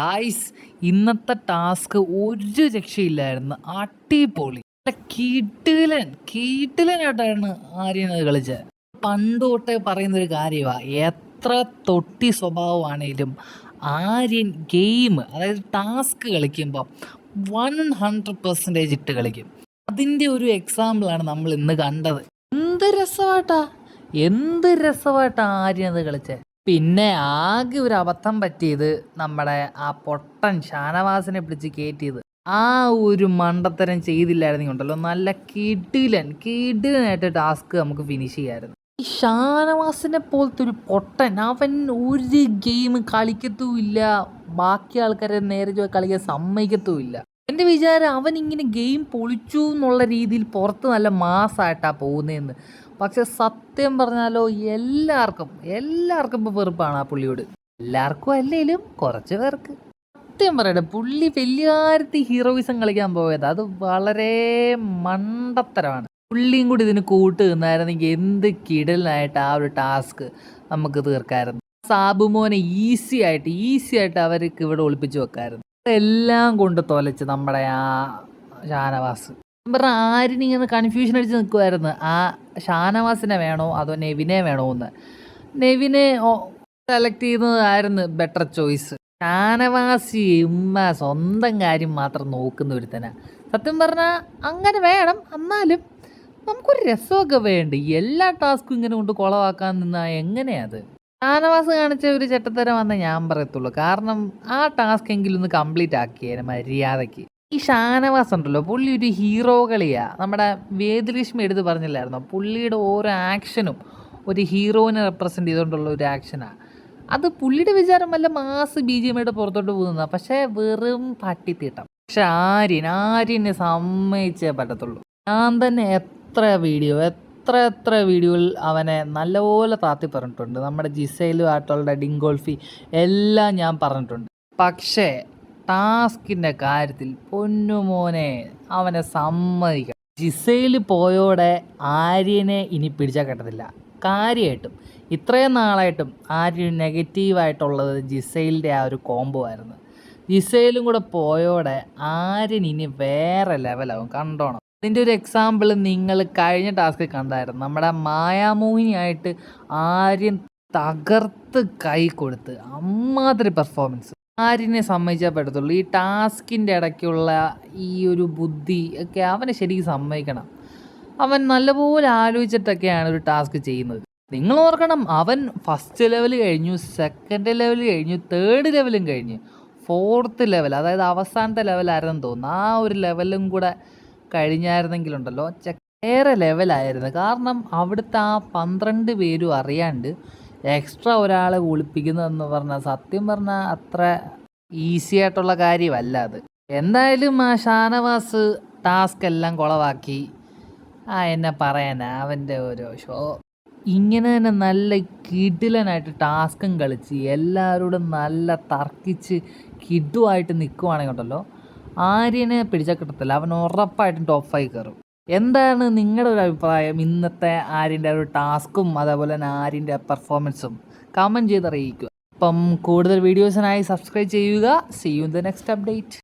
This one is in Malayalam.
ഗായ്സ് ഇന്നത്തെ ടാസ്ക് ഒരു രക്ഷയില്ലായിരുന്നു. അടിപൊളി. കീട്ടിലൻ കീട്ടിലനായിട്ടാണ് ആര്യൻ അത് കളിച്ചത്. പണ്ട് തൊട്ടേ പറയുന്നൊരു കാര്യമാണ് എത്ര തൊട്ടി സ്വഭാവമാണേലും ആര്യൻ ഗെയിം അതായത് ടാസ്ക് കളിക്കുമ്പോൾ വൺ ഹൺഡ്രഡ് പെർസെന്റേജ് ഇട്ട് കളിക്കും. അതിന്റെ ഒരു എക്സാമ്പിളാണ് നമ്മൾ ഇന്ന് കണ്ടത്. എന്ത് രസമായിട്ടാ എന്ത് രസമായിട്ടാ ആര്യൻ അത് കളിച്ചത് പിന്നെ ആകെ ഒരു അബദ്ധം പറ്റിയത് നമ്മുടെ ആ പൊട്ടൻ ഷാനവാസിനെ പിടിച്ച് കയറ്റിയത് ആ ഒരു മണ്ടത്തരം ചെയ്തില്ലായിരുന്നെങ്കിൽ ഉണ്ടല്ലോ നല്ല കിടിലൻ കിടിലനായിട്ട് ടാസ്ക് നമുക്ക് ഫിനിഷ് ചെയ്യാമായിരുന്നു ഈ ഷാനവാസിനെ പോലത്തെ ഒരു പൊട്ടൻ അവൻ ഒരു ഗെയിം കളിക്കത്തുമില്ല. ബാക്കി ആൾക്കാരെ നേരെ ചോ കളിക്കാൻ സമ്മതിക്കത്തുമില്ല. എന്റെ വിചാരം അവൻ ഇങ്ങനെ ഗെയിം പൊളിച്ചു എന്നുള്ള രീതിയിൽ പുറത്ത് നല്ല മാസമായിട്ടാണ് പോകുന്നതെന്ന്. പക്ഷെ സത്യം പറഞ്ഞാലോ എല്ലാവർക്കും എല്ലാവർക്കും ഇപ്പോൾ വെറുപ്പാണ് ആ പുള്ളിയോട്. എല്ലാവർക്കും അല്ലെങ്കിലും കുറച്ച് പേർക്ക്. സത്യം പറയട്ടെ പുള്ളി വലിയാരത്തി ഹീറോയിസം കളിക്കാൻ പോയത് അത് വളരെ മണ്ടത്തരമാണ്. പുള്ളിയും കൂടി ഇതിന് കൂട്ട് നിന്നായിരുന്നെങ്കിൽ എന്ത് കിടലായിട്ട് ആ ഒരു ടാസ്ക് നമുക്ക് തീർക്കായിരുന്നു. സാബുമോനെ ഈസി ആയിട്ട് ഈസി ആയിട്ട് അവർക്ക് ഇവിടെ ഒളിപ്പിച്ച് വെക്കായിരുന്നു. എല്ലാം കൊണ്ട് തൊലച്ച് നമ്മുടെ ആ ഷാനവാസ്. ഞാൻ ആരും ആരിനിങ്ങനെ കൺഫ്യൂഷൻ അടിച്ച് നിൽക്കുമായിരുന്നു ആ ഷാനവാസിനെ വേണോ അതോ നെവിനെ വേണോ എന്ന്. നെവിനെ സെലക്ട് ചെയ്യുന്നതായിരുന്നു ബെറ്റർ ചോയ്സ് ഷാനവാസി ഉമ്മ സ്വന്തം കാര്യം മാത്രം നോക്കുന്ന ഒരുത്തന. സത്യം പറഞ്ഞാൽ അങ്ങനെ വേണം. എന്നാലും നമുക്കൊരു രസമൊക്കെ വേണ്ട? എല്ലാ ടാസ്കും ഇങ്ങനെ കൊണ്ട് കുളവാക്കാൻ നിന്നാൽ എങ്ങനെയാത് ഷാനവാസ് കാണിച്ച ഒരു ചട്ടത്തരം വന്നേ ഞാൻ പറയത്തുള്ളൂ. കാരണം ആ ടാസ്ക് എങ്കിലും ഒന്ന് കംപ്ലീറ്റ് ആക്കിയേനെ മര്യാദയ്ക്ക്. ഈ ഷാനവാസ് ഉണ്ടല്ലോ പുള്ളി ഒരു ഹീറോ കളിയാ. നമ്മുടെ വേദലക്ഷ്മി എടുത്ത് പറഞ്ഞില്ലായിരുന്നോ? പുള്ളിയുടെ ഓരോ ആക്ഷനും ഒരു ഹീറോയിനെ റെപ്രസെന്റ് ചെയ്തുകൊണ്ടുള്ള ഒരു ആക്ഷനാണ് അത് പുള്ളിയുടെ വിചാരം വല്ല മാസ് ബി ജി എമ്മയുടെ പുറത്തോട്ട് പോകുന്നതാണ് പക്ഷേ വെറും പട്ടിത്തീട്ടം. പക്ഷെ ആര്യൻ ആര്യനെ സമ്മതിച്ചേ പറ്റത്തുള്ളൂ. ഞാൻ തന്നെ എത്ര വീഡിയോ എത്ര എത്ര വീഡിയോയിൽ അവനെ നല്ലപോലെ താത്തി പറഞ്ഞിട്ടുണ്ട്. നമ്മുടെ ജിസൈലും ആയിട്ടുള്ള ഡിങ്കോൾഫി എല്ലാം ഞാൻ പറഞ്ഞിട്ടുണ്ട്. പക്ഷേ ടാസ്കിന്റെ കാര്യത്തിൽ പൊന്നുമോനെ അവനെ സമ്മതിക്കണം. ജിസയിൽ പോയോടെ ആര്യനെ ഇനി പിടിച്ചാൽ കിട്ടത്തില്ല. കാര്യമായിട്ടും ഇത്രയും നാളായിട്ടും ആര്യൻ നെഗറ്റീവായിട്ടുള്ളത് ജിസൈലിന്റെ ആ ഒരു കോംബോ ആയിരുന്നു. ജിസൈലും കൂടെ പോയോടെ ആര്യൻ ഇനി വേറെ ലെവലാവും കണ്ടോണം. അതിന്റെ ഒരു എക്സാമ്പിൾ നിങ്ങൾ കഴിഞ്ഞ ടാസ്ക് കണ്ടായിരുന്നു. നമ്മുടെ മായാമോഹിനിയായിട്ട് ആര്യൻ തകർത്ത് കൈ കൊടുത്ത് അമ്മാതിരി പെർഫോമൻസ് ആര്യനെ സമ്മതിച്ചാൽ പറ്റത്തുള്ളൂ? ഈ ടാസ്കിന്റെ ഇടയ്ക്കുള്ള ഈ ഒരു ബുദ്ധി ഒക്കെ അവനെ ശരിക്കും സമ്മതിക്കണം. അവൻ നല്ലപോലെ ആലോചിച്ചിട്ടൊക്കെയാണ് ഒരു ടാസ്ക് ചെയ്യുന്നത്. നിങ്ങൾ ഓർക്കണം അവൻ ഫസ്റ്റ് ലെവൽ കഴിഞ്ഞു സെക്കൻഡ് ലെവൽ കഴിഞ്ഞു തേർഡ് ലെവലും കഴിഞ്ഞു ഫോർത്ത് ലെവൽ അതായത് അവസാനത്തെ ലെവലായിരുന്നു തോന്നുന്നു. ആ ഒരു ലെവലും കൂടെ കഴിഞ്ഞായിരുന്നെങ്കിലുണ്ടല്ലോ. വേറെ ലെവലായിരുന്നു. കാരണം അവിടുത്തെ ആ പന്ത്രണ്ട് പേരും അറിയാണ്ട് എക്സ്ട്രാ ഒരാളെ ഒളിപ്പിക്കുന്നതെന്ന് പറഞ്ഞാൽ സത്യം പറഞ്ഞാൽ അത്ര ഈസി ആയിട്ടുള്ള കാര്യമല്ല അത്. എന്തായാലും ആ ഷാനവാസ് ടാസ്ക് എല്ലാം കുളവാക്കി. ആ എന്നെ പറയാനാ അവന്റെ ഓരോ ഷോ. ഇങ്ങനെ തന്നെ നല്ല കിഡിലനായിട്ട് ടാസ്കും കളിച്ച് എല്ലാവരോടും നല്ല തർക്കിച്ച് കിഡുമായിട്ട് നിൽക്കുവാണെങ്കിൽ ഉണ്ടല്ലോ ആര്യനെ പിടിച്ചാൽ കിട്ടത്തില്ല. അവൻ ഉറപ്പായിട്ടും ടോപ്പ് ഫൈവ് കയറും. എന്താണ് നിങ്ങളുടെ ഒരു അഭിപ്രായം? ഇന്നത്തെ ആര്യന്റെ ഒരു ടാസ്കും അതേപോലെ തന്നെ ആര്യന്റെ പെർഫോമൻസും കമന്റ് ചെയ്ത് അറിയിക്കുക അപ്പം കൂടുതൽ വീഡിയോസിനായി സബ്സ്ക്രൈബ് ചെയ്യുക. See you the next update